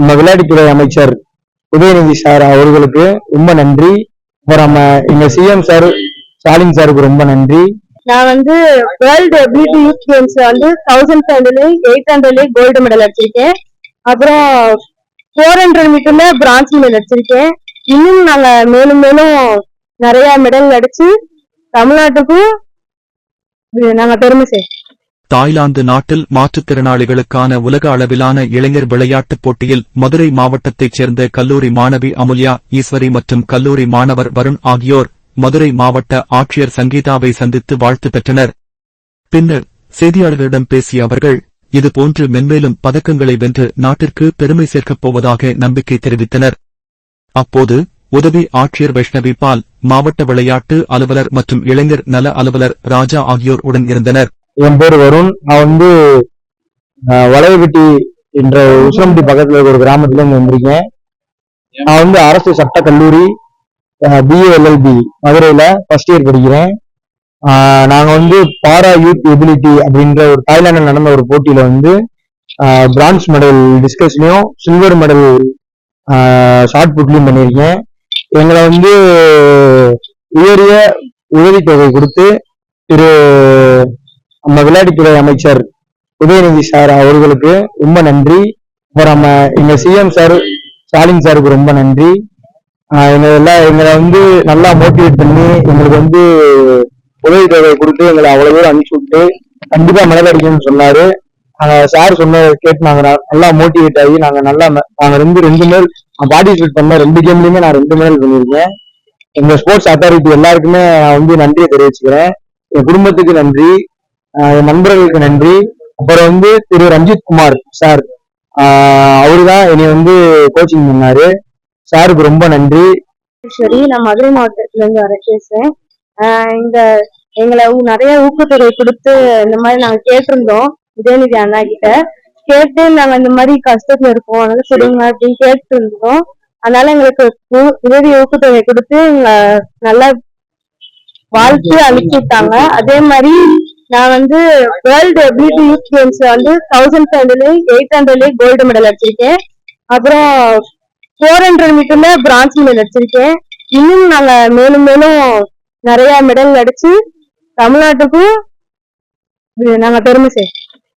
நம்ம விளையாட்டுத்துறை அமைச்சர் உதயநிதி சார் அவர்களுக்கு ரொம்ப நன்றி. அப்புறம் நம்ம எங்க சிஎம் சார் ஸ்டாலின் சாருக்கு ரொம்ப நன்றி. நான் வந்து வேர்ல்டு பியூட்டி யூத் கேம்ஸ் வந்து தௌசண்ட் ஹண்ட்ரட்லயும் எயிட் ஹண்ட்ரட்லயும் கோல்டு மெடல் அடிச்சிருக்கேன். அப்புறம் ஃபோர் ஹண்ட்ரட் மீட்டர்ல பிரான்ஸ் மெடல் அடிச்சிருக்கேன். இன்னும் நாங்க மேலும் மேலும் நிறைய மெடல் அடிச்சு தமிழ்நாட்டுக்கும் நாங்க பெருமை சேர்க்கிறோம். தாய்லாந்து நாட்டில் மாற்றுத்திறனாளிகளுக்கான உலக அளவிலான இளைஞர் விளையாட்டுப் போட்டியில் மதுரை மாவட்டத்தைச் சேர்ந்த கல்லூரி மாணவி அமுல்யா ஈஸ்வரி மற்றும் கல்லூரி மாணவர் வருண் ஆகியோர் மதுரை மாவட்ட ஆட்சியர் சங்கீதாவை சந்தித்து வாழ்த்து பெற்றனர். பின்னர் செய்தியாளர்களிடம் பேசிய அவர்கள் இதுபோன்று மென்மேலும் பதக்கங்களை வென்று நாட்டிற்கு பெருமை சேர்க்கப் போவதாக நம்பிக்கை தெரிவித்தனர். அப்போது உதவி ஆட்சியர் வைஷ்ணவி பால் மாவட்ட விளையாட்டு அலுவலர் மற்றும் இளைஞர் நல அலுவலர் ராஜா ஆகியோர் உடன் இருந்தனர். என் பேர் வருண். நான் வந்து வளையபட்டி என்ற உசிலம்பட்டி பக்கத்தில் இருக்கிற ஒரு கிராமத்துல இருந்து வந்திருக்கேன். நான் வந்து அரசு சட்ட கல்லூரி பிஏஎல்எல்பி மதுரையில ஃபர்ஸ்ட் இயர் படிக்கிறேன். நாங்கள் வந்து பாரா யூத் எபிலிட்டி அப்படின்ற ஒரு தாய்லாந்தில் நடந்த ஒரு போட்டியில வந்து பிரான்ஸ் மெடல் டிஸ்கஸ்லையும் சில்வர் மெடல் ஷார்ட் புட்லையும் பண்ணியிருக்கேன். எங்களை வந்து உயரிய உதவித்தொகை கொடுத்து திரு நம்ம விளையாட்டுத்துறை அமைச்சர் உதயநிதி சார் அவர்களுக்கு ரொம்ப நன்றி. அப்புறம் நம்ம எங்க சிஎம் சார் ஸ்டாலின் சாருக்கு ரொம்ப நன்றி. எங்களை எல்லாம் எங்களை வந்து நல்லா மோட்டிவேட் பண்ணி எங்களுக்கு வந்து உதவித்தொகை கொடுத்து எங்களை அவ்வளவு தூரம் அனுப்பிச்சு விட்டு கண்டிப்பா மெடல் அடிக்கணும்னு சொன்னாரு. சார் சொன்ன கேட்டு நாங்க நல்லா மோட்டிவேட் ஆகி நாங்க நல்லா நாங்க ரெண்டு ரெண்டு மேல் பார்ட்டிசிபேட் பண்ண ரெண்டு கேம்லயுமே நான் ரெண்டு மேல் பண்ணியிருக்கேன். எங்க ஸ்போர்ட்ஸ் அத்தாரிட்டி எல்லாருக்குமே நான் வந்து நன்றியை தெரிவிச்சுக்கிறேன். என் குடும்பத்துக்கு நன்றி. என் நண்பர்களுக்கு நன்றி. அப்புறம் வந்து திரு ரஞ்சித் குமார் சார். அவரு தான் என்னை வந்து கோச்சிங் பண்ணாரு. சாருக்கு ரொம்ப நன்றி. சரி நான் மதுரை மாவட்டத்துல இருந்து வர பேசுறேன். ஆஹ் இந்த எங்களை ஊ- நிறைய ஊக்கத்தொகை கொடுத்து இந்த மாதிரி நாங்க கேட்டிருந்தோம் உதயநிதி அண்ணா கிட்ட. கேட்டு நாங்க இந்த மாதிரி கஷ்டத்துல இருக்கோம் அதனால சொல்லுங்க அப்படின்னு கேட்டு இருந்தோம் அதனால எங்களுக்கு உதவி ஊக்கத்தொகை கொடுத்து நல்லா வாழ்த்து அனுப்பிச்சு விட்டாங்க அதே மாதிரி நான் வந்து வேர்ல்டு பியூட்டி யூத் கேம்ஸ்ல வந்து தௌசண்ட் ஹண்ட்ரட்லயும் எயிட் ஹண்ட்ரட்லயும் கோல்டு மெடல் அடிச்சிருக்கேன். அப்புறம் ஃபோர் ஹண்ட்ரட் மீட்டர்ல பிரான்ஸ் மெடல் அடிச்சிருக்கேன். இன்னும் நாங்க மேலும் மேலும் நிறைய மெடல் அடிச்சு தமிழ்நாட்டுக்கும் நாங்க பெருமை சேர்க்கிறோம்.